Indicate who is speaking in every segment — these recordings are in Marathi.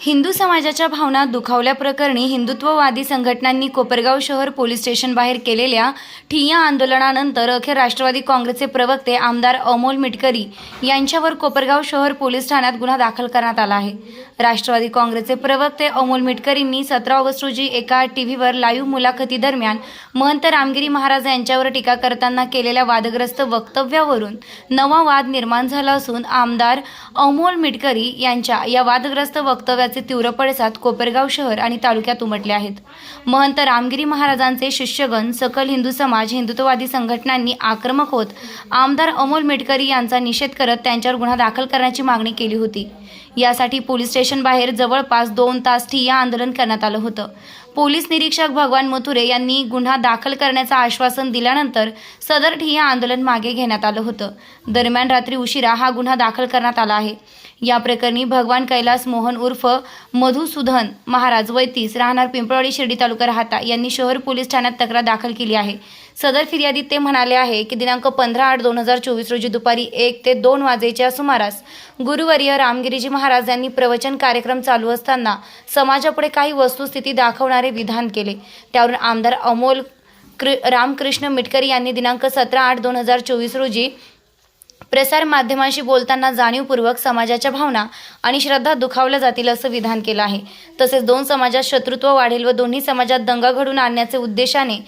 Speaker 1: हिंदू समाजाच्या भावना दुखावल्याप्रकरणी हिंदुत्ववादी संघटनांनी कोपरगाव शहर पोलीस स्टेशन बाहेर केलेल्या ठिय्या आंदोलनानंतर अखेर राष्ट्रवादी काँग्रेसचे प्रवक्ते आमदार अमोल मिटकरी यांच्यावर कोपरगाव शहर पोलीस ठाण्यात गुन्हा दाखल करण्यात आला आहे. राष्ट्रवादी काँग्रेसचे प्रवक्ते अमोल मिटकरींनी सतरा ऑगस्ट रोजी एका टीव्हीवर लाईव्ह मुलाखतीदरम्यान महंत रामगिरी महाराज यांच्यावर टीका करताना केलेल्या वादग्रस्त वक्तव्यावरून नवा वाद निर्माण झाला असून आमदार अमोल मिटकरी यांच्या या वादग्रस्त वक्तव्याचे तीव्र पडसाद कोपरगाव शहर आणि तालुक्यात उमटले आहेत. महंत रामगिरी महाराजांचे शिष्यगण सकल हिंदू समाज हिंदुत्ववादी संघटनांनी आक्रमक होत आमदार अमोल मेटकरी यांचा निषेध करत त्यांच्यावर गुन्हा दाखल करण्याची मागणी केली होती. यासाठी पोलीस स्टेशन बाहेर जवळपास दोन तास ठिय्या आंदोलन करण्यात आलं होतं. पोलीस निरीक्षक भगवान मथुरे यांनी गुन्हा दाखल करण्याचं आश्वासन दिल्यानंतर सदर ठिय्या आंदोलन मागे घेण्यात आलं होतं. दरम्यान रात्री उशिरा हा गुन्हा दाखल करण्यात आला आहे. या प्रकरणी भगवान कैलास मोहन उर्फ मधुसूदन महाराज वैतीस राहणार पिंपळवाडी शिर्डी तालुका राहता यांनी शहर पोलीस ठाण्यात तक्रार दाखल केली आहे. सदर फिर्यादीत ते म्हणाले आहे की दिनांक पंधरा आठ दोन हजार चोवीस रोजी दुपारी एक ते दोन वाजेच्या सुमारास गुरुवर्य रामगिरीजी महाराज यांनी प्रवचन कार्यक्रम चालू असताना समाजापुढे काही वस्तुस्थिती दाखवणारे विधान केले. त्यावरून आमदार अमोल क्रि रामकृष्ण मिटकरी यांनी दिनांक सतरा आठ दोन हजार चोवीस रोजी प्रसार माध्यमांशी बोलताना जाणीवपूर्वक समाजाच्या भावना आणि श्रद्धा दुखावल्या जातील असं विधान केलं आहे. तसेच दोन समाजात शत्रुत्व वाढेल व दोन्ही समाजात दंगा घडून आणण्याचे उद्देशाने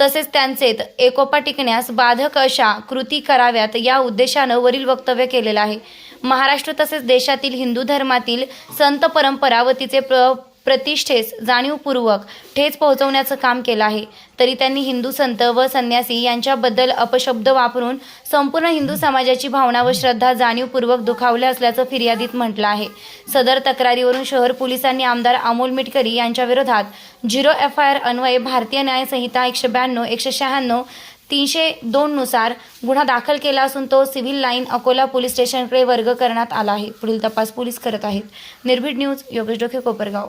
Speaker 1: तसेच त्यांचे एकोपा टिकण्यास बाधक अशा कृती कराव्यात या उद्देशानं वरील वक्तव्य केलेलं आहे. महाराष्ट्र तसेच देशातील हिंदू धर्मातील संत परंपरा व तिचे प्र प्रतिष्ठेस जाणीवपूर्वक ठेच पोहोचवण्याचं काम केलं आहे. तरी त्यांनी हिंदू संत व संन्यासी यांच्याबद्दल अपशब्द वापरून संपूर्ण हिंदू समाजाची भावना व श्रद्धा जाणीवपूर्वक दुखावल्या असल्याचं फिर्यादीत म्हटलं आहे. सदर तक्रारीवरून शहर पोलिसांनी आमदार अमोल मिटकरी यांच्या विरोधात झिरो एफ आय आर अन्वये भारतीय न्यायसंहिता एकशे ब्याण्णव एकशे शहाण्णव तीनशे दोननुसार गुन्हा दाखल केला असून तो सिव्हिल लाईन अकोला पोलीस स्टेशनकडे वर्ग करण्यात आला आहे. पुढील तपास पोलीस करत आहेत. निर्भीड न्यूज योगेश डोके कोपरगाव.